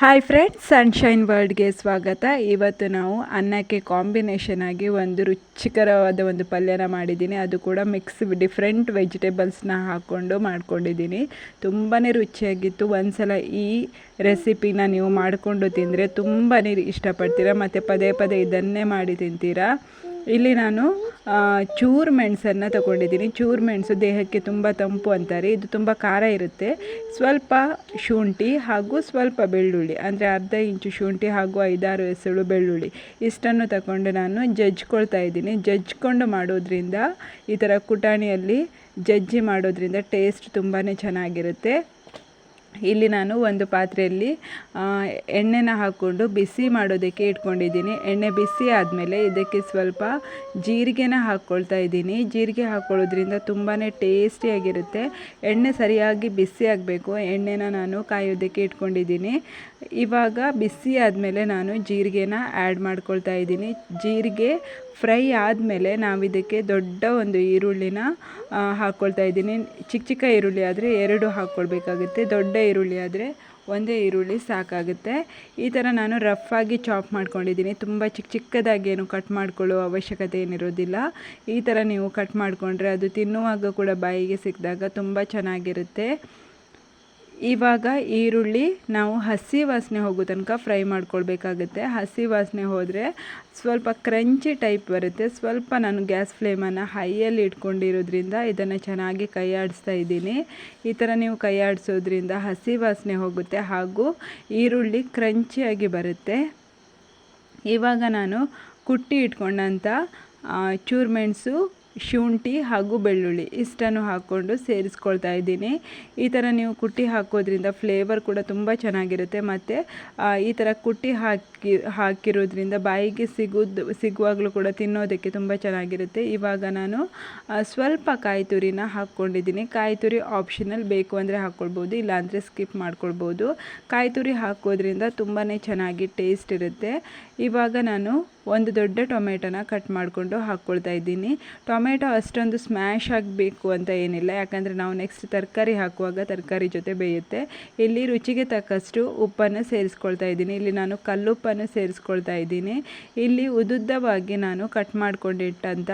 Hi friends sunshine ವರ್ಲ್ಡ್ಗೆ ಸ್ವಾಗತ. ಇವತ್ತು ನಾವು ಅನ್ನಕ್ಕೆ ಕಾಂಬಿನೇಷನ್ ಆಗಿ ಒಂದು ರುಚಿಕರವಾದ ಒಂದು ಪಲ್ಯನ ಮಾಡಿದ್ದೀನಿ. ಅದು ಕೂಡ ಮಿಕ್ಸ್ ಡಿಫ್ರೆಂಟ್ ವೆಜಿಟೇಬಲ್ಸ್ನ ಹಾಕ್ಕೊಂಡು ಮಾಡ್ಕೊಂಡಿದ್ದೀನಿ. ತುಂಬಾ ರುಚಿಯಾಗಿತ್ತು. ಒಂದ್ಸಲ ಈ ರೆಸಿಪಿನ ನೀವು ಮಾಡಿಕೊಂಡು ತಿಂದರೆ ತುಂಬಾ ಇಷ್ಟಪಡ್ತೀರಾ? ಮತ್ತು ಪದೇ ಪದೇ ಇದನ್ನೇ ಮಾಡಿ ತಿಂತೀರಾ? ಇಲ್ಲಿ ನಾನು ಚೂರು ಮೆಣಸನ್ನು ತಗೊಂಡಿದ್ದೀನಿ. ಚೂರು ಮೆಣಸು ದೇಹಕ್ಕೆ ತುಂಬ ತಂಪು ಅಂತಾರೆ. ಇದು ತುಂಬ ಖಾರ ಇರುತ್ತೆ. ಸ್ವಲ್ಪ ಶುಂಠಿ ಹಾಗೂ ಸ್ವಲ್ಪ ಬೆಳ್ಳುಳ್ಳಿ, ಅಂದರೆ ಅರ್ಧ ಇಂಚು ಶುಂಠಿ ಹಾಗೂ ಐದಾರು ಎಸಳು ಬೆಳ್ಳುಳ್ಳಿ, ಇಷ್ಟನ್ನು ತಗೊಂಡು ನಾನು ಜಜ್ಕೊಳ್ತಾ ಇದ್ದೀನಿ. ಜಜ್ಕೊಂಡು ಮಾಡೋದ್ರಿಂದ, ಈ ಥರ ಕುಟಾಣಿಯಲ್ಲಿ ಜಜ್ಜಿ ಮಾಡೋದ್ರಿಂದ ಟೇಸ್ಟ್ ತುಂಬಾ ಚೆನ್ನಾಗಿರುತ್ತೆ. ಇಲ್ಲಿ ನಾನು ಒಂದು ಪಾತ್ರೆಯಲ್ಲಿ ಎಣ್ಣೆನ ಹಾಕ್ಕೊಂಡು ಬಿಸಿ ಮಾಡೋದಕ್ಕೆ ಇಟ್ಕೊಂಡಿದ್ದೀನಿ. ಎಣ್ಣೆ ಬಿಸಿ ಆದಮೇಲೆ ಇದಕ್ಕೆ ಸ್ವಲ್ಪ ಜೀರಿಗೆನ ಹಾಕ್ಕೊಳ್ತಾ ಇದ್ದೀನಿ. ಜೀರಿಗೆ ಹಾಕ್ಕೊಳ್ಳೋದ್ರಿಂದ ತುಂಬಾ ಟೇಸ್ಟಿಯಾಗಿರುತ್ತೆ ಎಣ್ಣೆ ಸರಿಯಾಗಿ ಬಿಸಿ ಆಗಬೇಕು. ಎಣ್ಣೆನ ನಾನು ಕಾಯೋದಕ್ಕೆ ಇಟ್ಕೊಂಡಿದ್ದೀನಿ. ಇವಾಗ ಬಿಸಿ ಆದಮೇಲೆ ನಾನು ಜೀರಿಗೆನ ಆ್ಯಡ್ ಮಾಡ್ಕೊಳ್ತಾ ಇದ್ದೀನಿ. ಜೀರಿಗೆ ಫ್ರೈ ಆದಮೇಲೆ ನಾವು ಇದಕ್ಕೆ ದೊಡ್ಡ ಒಂದು ಈರುಳ್ಳಿನ ಹಾಕ್ಕೊಳ್ತಾ ಇದ್ದೀನಿ. ಚಿಕ್ಕ ಚಿಕ್ಕ ಈರುಳ್ಳಿ ಆದರೆ ಎರಡು ಹಾಕ್ಕೊಳ್ಬೇಕಾಗುತ್ತೆ. ದೊಡ್ಡ ಈರುಳ್ಳಿ ಆದರೆ ಒಂದೇ ಈರುಳ್ಳಿ ಸಾಕಾಗುತ್ತೆ. ಈ ಥರ ನಾನು ರಫ್ಫಾಗಿ ಚಾಪ್ ಮಾಡ್ಕೊಂಡಿದ್ದೀನಿ. ತುಂಬ ಚಿಕ್ಕ ಚಿಕ್ಕದಾಗಿ ಏನು ಕಟ್ ಮಾಡ್ಕೊಳ್ಳೋ ಅವಶ್ಯಕತೆ ಏನಿರೋದಿಲ್ಲ. ಈ ಥರ ನೀವು ಕಟ್ ಮಾಡಿಕೊಂಡ್ರೆ ಅದು ತಿನ್ನುವಾಗ ಕೂಡ ಬಾಯಿಗೆ ಸಿಕ್ಕಿದಾಗ ತುಂಬ ಚೆನ್ನಾಗಿರುತ್ತೆ. ಇವಾಗ ಈರುಳ್ಳಿ ನಾವು ಹಸಿ ವಾಸನೆ ಹೋಗೋ ತನಕ ಫ್ರೈ ಮಾಡ್ಕೊಳ್ಬೇಕಾಗುತ್ತೆ. ಹಸಿ ವಾಸನೆ ಹೋದರೆ ಸ್ವಲ್ಪ ಕ್ರಂಚಿ ಟೈಪ್ ಬರುತ್ತೆ. ಸ್ವಲ್ಪ ನಾನು ಗ್ಯಾಸ್ ಫ್ಲೇಮನ್ನು ಹೈಯಲ್ಲಿ ಇಟ್ಕೊಂಡಿರೋದ್ರಿಂದ ಇದನ್ನು ಚೆನ್ನಾಗಿ ಕೈ ಆಡಿಸ್ತಾ ಇದ್ದೀನಿ. ಈ ಥರ ನೀವು ಕೈ ಆಡಿಸೋದ್ರಿಂದ ಹಸಿ ವಾಸನೆ ಹೋಗುತ್ತೆ ಹಾಗೂ ಈರುಳ್ಳಿ ಕ್ರಂಚಿಯಾಗಿ ಬರುತ್ತೆ. ಇವಾಗ ನಾನು ಕುಟ್ಟಿ ಇಟ್ಕೊಂಡಂಥ ಚೂರ್ಮೆಣಸು ಶುಂಠಿ ಹಾಗೂ ಬೆಳ್ಳುಳ್ಳಿ ಇಷ್ಟನ್ನು ಹಾಕ್ಕೊಂಡು ಸೇರಿಸ್ಕೊಳ್ತಾ ಇದ್ದೀನಿ. ಈ ಥರ ನೀವು ಕುಟ್ಟಿ ಹಾಕೋದ್ರಿಂದ ಫ್ಲೇವರ್ ಕೂಡ ತುಂಬ ಚೆನ್ನಾಗಿರುತ್ತೆ. ಮತ್ತು ಈ ಥರ ಕುಟ್ಟಿ ಹಾಕಿ, ಹಾಕಿರೋದ್ರಿಂದ ಬಾಯಿಗೆ ಸಿಗೋದು, ಸಿಗುವಾಗಲೂ ಕೂಡ ತಿನ್ನೋದಕ್ಕೆ ತುಂಬ ಚೆನ್ನಾಗಿರುತ್ತೆ. ಇವಾಗ ನಾನು ಸ್ವಲ್ಪ ಕಾಯಿ ತುರಿನ ಹಾಕ್ಕೊಂಡಿದ್ದೀನಿ. ಕಾಯಿ ತುರಿ ಆಪ್ಷನಲ್ ಬೇಕು ಅಂದರೆ ಹಾಕ್ಕೊಳ್ಬೋದು ಇಲ್ಲಾಂದರೆ ಸ್ಕಿಪ್ ಮಾಡ್ಕೊಳ್ಬೋದು. ಕಾಯಿ ತುರಿ ಹಾಕೋದ್ರಿಂದ ತುಂಬಾ ಚೆನ್ನಾಗಿ ಟೇಸ್ಟ್ ಇರುತ್ತೆ. ಇವಾಗ ನಾನು ಒಂದು ದೊಡ್ಡ ಟೊಮೆಟೊನ ಕಟ್ ಮಾಡಿಕೊಂಡು ಹಾಕ್ಕೊಳ್ತಾ ಇದ್ದೀನಿ. ಟೊಮೆಟೊ ಅಷ್ಟೊಂದು ಸ್ಮ್ಯಾಶ್ ಆಗಬೇಕು ಅಂತ ಏನಿಲ್ಲ. ಯಾಕಂದರೆ ನಾವು ನೆಕ್ಸ್ಟ್ ತರಕಾರಿ ಹಾಕುವಾಗ ತರಕಾರಿ ಜೊತೆ ಬೇಯುತ್ತೆ. ಇಲ್ಲಿ ರುಚಿಗೆ ತಕ್ಕಷ್ಟು ಉಪ್ಪನ್ನು ಸೇರಿಸ್ಕೊಳ್ತಾ ಇದ್ದೀನಿ. ಇಲ್ಲಿ ನಾನು ಕಲ್ಲುಪ್ಪನ್ನು ಸೇರಿಸ್ಕೊಳ್ತಾ ಇದ್ದೀನಿ. ಇಲ್ಲಿ ಉದುದ್ದವಾಗಿ ನಾನು ಕಟ್ ಮಾಡ್ಕೊಂಡಿಟ್ಟಂಥ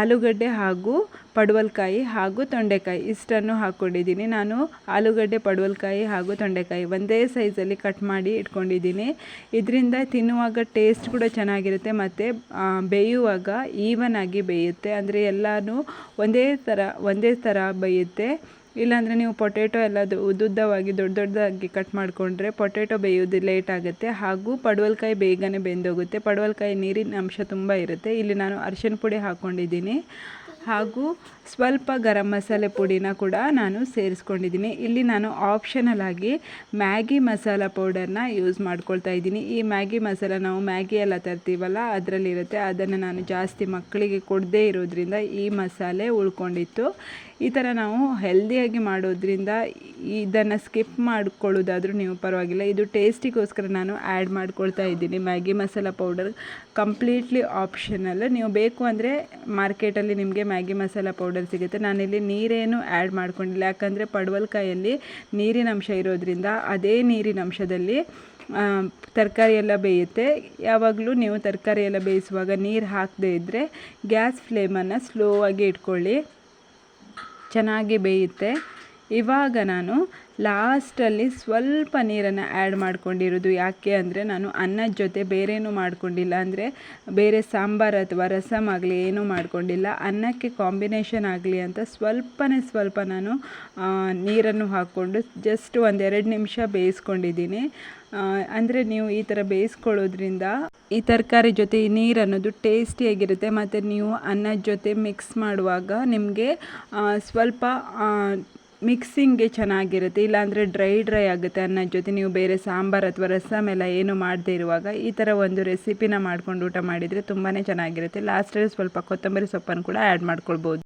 ಆಲೂಗಡ್ಡೆ ಹಾಗೂ ಪಡವಲಕಾಯಿ ಹಾಗೂ ತೊಂಡೆಕಾಯಿ ಇಷ್ಟನ್ನು ಹಾಕ್ಕೊಂಡಿದ್ದೀನಿ. ನಾನು ಆಲೂಗಡ್ಡೆ, ಪಡುವಲ್ಕಾಯಿ ಹಾಗೂ ತೊಂಡೆಕಾಯಿ ಒಂದೇ ಸೈಜಲ್ಲಿ ಕಟ್ ಮಾಡಿ ಇಟ್ಕೊಂಡಿದ್ದೀನಿ. ಇದರಿಂದ ತಿನ್ನುವಾಗ ಟೇಸ್ಟ್ ಕೂಡ ಚೆನ್ನಾಗಿರುತ್ತೆ ಮತ್ತು ಬೇಯುವಾಗ ಈವನ್ ಆಗಿ ಬೇಯುತ್ತೆ. ಅಂದರೆ ಎಲ್ಲನೂ ಒಂದೇ ಥರ ಒಂದೇ ಥರ ಬೇಯುತ್ತೆ. ಇಲ್ಲಾಂದರೆ ನೀವು ಪೊಟೆಟೊ ಎಲ್ಲ ಉದ್ದುದ್ದವಾಗಿ, ದೊಡ್ಡ ದೊಡ್ಡದಾಗಿ ಕಟ್ ಮಾಡಿಕೊಂಡ್ರೆ ಪೊಟೆಟೊ ಬೇಯೋದು ಲೇಟ್ ಆಗುತ್ತೆ. ಹಾಗೂ ಪಡುವಲ್ಕಾಯಿ ಬೇಗನೆ ಬೆಂದೋಗುತ್ತೆ. ಪಡುವಲ್ಕಾಯಿ ನೀರಿನ ಅಂಶ ತುಂಬ ಇರುತ್ತೆ. ಇಲ್ಲಿ ನಾನು ಅರಿಶಿನ ಪುಡಿ ಹಾಕ್ಕೊಂಡಿದ್ದೀನಿ. ಹಾಗೂ ಸ್ವಲ್ಪ ಗರಂ ಮಸಾಲೆ ಪುಡಿನ ಕೂಡ ನಾನು ಸೇರಿಸ್ಕೊಂಡಿದ್ದೀನಿ. ಇಲ್ಲಿ ನಾನು ಆಪ್ಷನಲ್ ಆಗಿ ಮ್ಯಾಗಿ ಮಸಾಲ ಪೌಡರ್ನ ಯೂಸ್ ಮಾಡ್ಕೊಳ್ತಾ ಇದ್ದೀನಿ. ಈ ಮ್ಯಾಗಿ ಮಸಾಲ ನಾವು ಮ್ಯಾಗಿ ಎಲ್ಲ ತರ್ತೀವಲ್ಲ, ಅದರಲ್ಲಿರುತ್ತೆ. ಅದನ್ನು ನಾನು ಜಾಸ್ತಿ ಮಕ್ಕಳಿಗೆ ಕೊಡದೇ ಇರೋದ್ರಿಂದ ಈ ಮಸಾಲೆ ಉಳ್ಕೊಂಡಿತ್ತು. ಈ ಥರ ನಾವು ಹೆಲ್ದಿಯಾಗಿ ಮಾಡೋದ್ರಿಂದ ಇದನ್ನು ಸ್ಕಿಪ್ ಮಾಡ್ಕೊಳ್ಳೋದಾದರೂ ನೀವು ಪರವಾಗಿಲ್ಲ. ಇದು ಟೇಸ್ಟಿಗೋಸ್ಕರ ನಾನು ಆ್ಯಡ್ ಮಾಡ್ಕೊಳ್ತಾ ಇದ್ದೀನಿ. Maggi masala powder completely optional ನೀವು ಬೇಕು ಅಂದರೆ ಮಾರ್ಕೆಟಲ್ಲಿ ನಿಮಗೆ ಮ್ಯಾಗಿ ಮಸಾಲ ಪೌಡರ್ ಸಿಗುತ್ತೆ. ನಾನಿಲ್ಲಿ ನೀರೇನು ಆ್ಯಡ್ ಮಾಡ್ಕೊಂಡಿಲ್ಲ. ಯಾಕಂದರೆ ಪಡವಲ್ಕಾಯಲ್ಲಿ ನೀರಿನ ಅಂಶ ಇರೋದ್ರಿಂದ ಅದೇ ನೀರಿನ ಅಂಶದಲ್ಲಿ ತರಕಾರಿ ಎಲ್ಲ ಬೇಯುತ್ತೆ. ಯಾವಾಗಲೂ ನೀವು ತರಕಾರಿ ಎಲ್ಲ ಬೇಯಿಸುವಾಗ ನೀರು ಹಾಕದೇ ಇದ್ದರೆ ಗ್ಯಾಸ್ ಫ್ಲೇಮನ್ನು ಸ್ಲೋ ಆಗಿ ಇಟ್ಕೊಳ್ಳಿ. ಚೆನ್ನಾಗಿ ಬೇಯುತ್ತೆ. ಇವಾಗ ನಾನು ಲಾಸ್ಟಲ್ಲಿ ಸ್ವಲ್ಪ ನೀರನ್ನು ಆ್ಯಡ್ ಮಾಡ್ಕೊಂಡಿರೋದು. ಯಾಕೆ ಅಂದರೆ ನಾನು ಅನ್ನದ ಜೊತೆ ಬೇರೇನೂ ಮಾಡ್ಕೊಂಡಿಲ್ಲ. ಅಂದರೆ ಬೇರೆ ಸಾಂಬಾರು ಅಥವಾ ರಸಮ್ ಆಗಲಿ ಏನೂ ಮಾಡ್ಕೊಂಡಿಲ್ಲ. ಅನ್ನಕ್ಕೆ ಕಾಂಬಿನೇಷನ್ ಆಗಲಿ ಅಂತ ಸ್ವಲ್ಪನೇ ಸ್ವಲ್ಪ ನಾನು ನೀರನ್ನು ಹಾಕ್ಕೊಂಡು ಜಸ್ಟ್ ಒಂದೆರಡು ನಿಮಿಷ ಬೇಯಿಸ್ಕೊಂಡಿದ್ದೀನಿ. ಅಂದರೆ ನೀವು ಈ ಥರ ಬೇಯಿಸ್ಕೊಳ್ಳೋದ್ರಿಂದ ಈ ತರಕಾರಿ ಜೊತೆ ಈ ನೀರು ಅನ್ನೋದು ಟೇಸ್ಟಿಯಾಗಿರುತ್ತೆ ಮತ್ತು ನೀವು ಅನ್ನದ ಜೊತೆ ಮಿಕ್ಸ್ ಮಾಡುವಾಗ ನಿಮಗೆ ಸ್ವಲ್ಪ ಮಿಕ್ಸಿಂಗ್ಗೆ ಚೆನ್ನಾಗಿರುತ್ತೆ, ಇಲ್ಲಾಂದರೆ ಡ್ರೈ ಡ್ರೈ ಆಗುತ್ತೆ ಅನ್ನ ಜೊತೆ. ನೀವು ಬೇರೆ ಸಾಂಬಾರು ಅಥವಾ ರಸಮ್ ಎಲ್ಲ ಏನು ಮಾಡದೇ ಇರುವಾಗ ಈ ಥರ ಒಂದು ರೆಸಿಪಿನ ಮಾಡ್ಕೊಂಡು ಊಟ ಮಾಡಿದರೆ ತುಂಬಾ ಚೆನ್ನಾಗಿರುತ್ತೆ. ಲಾಸ್ಟಲ್ಲಿ ಸ್ವಲ್ಪ ಕೊತ್ತಂಬರಿ ಸೊಪ್ಪನ್ನು ಕೂಡ ಆ್ಯಡ್ ಮಾಡ್ಕೊಳ್ಬೋದು.